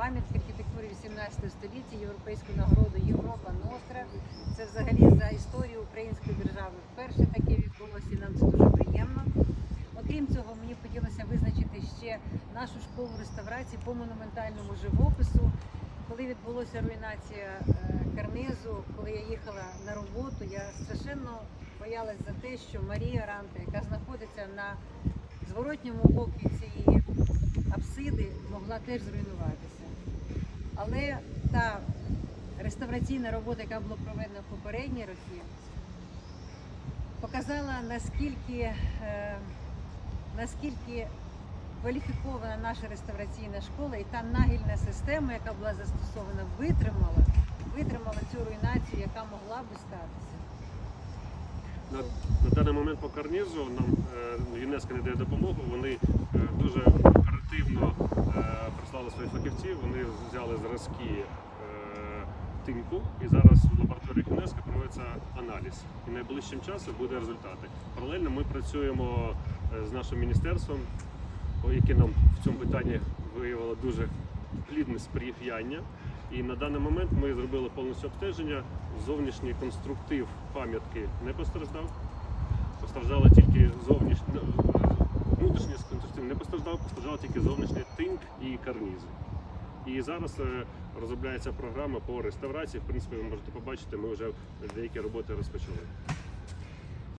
пам'ятки архітектури 18 століття, європейську нагороду Європа Ностра. Це взагалі за історію української держави. Вперше таке відбулося, і нам це дуже приємно. Окрім цього, мені хотілося визначити ще нашу школу реставрації по монументальному живопису. Коли відбулася руйнація е, карнизу, коли я їхала на роботу, я страшенно боялась за те, що Марія Ранта, яка знаходиться на зворотньому боку цієї апсиди, могла теж зруйнуватися. Але та реставраційна робота, яка була проведена в попередні роки, показала наскільки, е, наскільки кваліфікована наша реставраційна школа і та нагільна система, яка була застосована, витримала, витримала цю руйнацію, яка могла би статися. На, на даний момент по карнізу нам е, ЮНЕСКО не дає допомогу. Вони е, дуже прислали своїх фахівців. Вони взяли зразки е, тинку і зараз в лабораторії ЮНЕСКО проводиться аналіз. І найближчим часом буде результати. Паралельно ми працюємо е, з нашим міністерством, яке нам в цьому питанні виявило дуже плідне сприяння. І на даний момент ми зробили повністю обстеження. Зовнішній конструктив пам'ятки не постраждав. Постраждала тільки зовнішній внутрішній конструктив не постраждав, постраждав тільки зовнішній тинк і карнізи. І зараз е, розробляється програма по реставрації. В принципі, ви можете побачити, ми вже деякі роботи розпочали.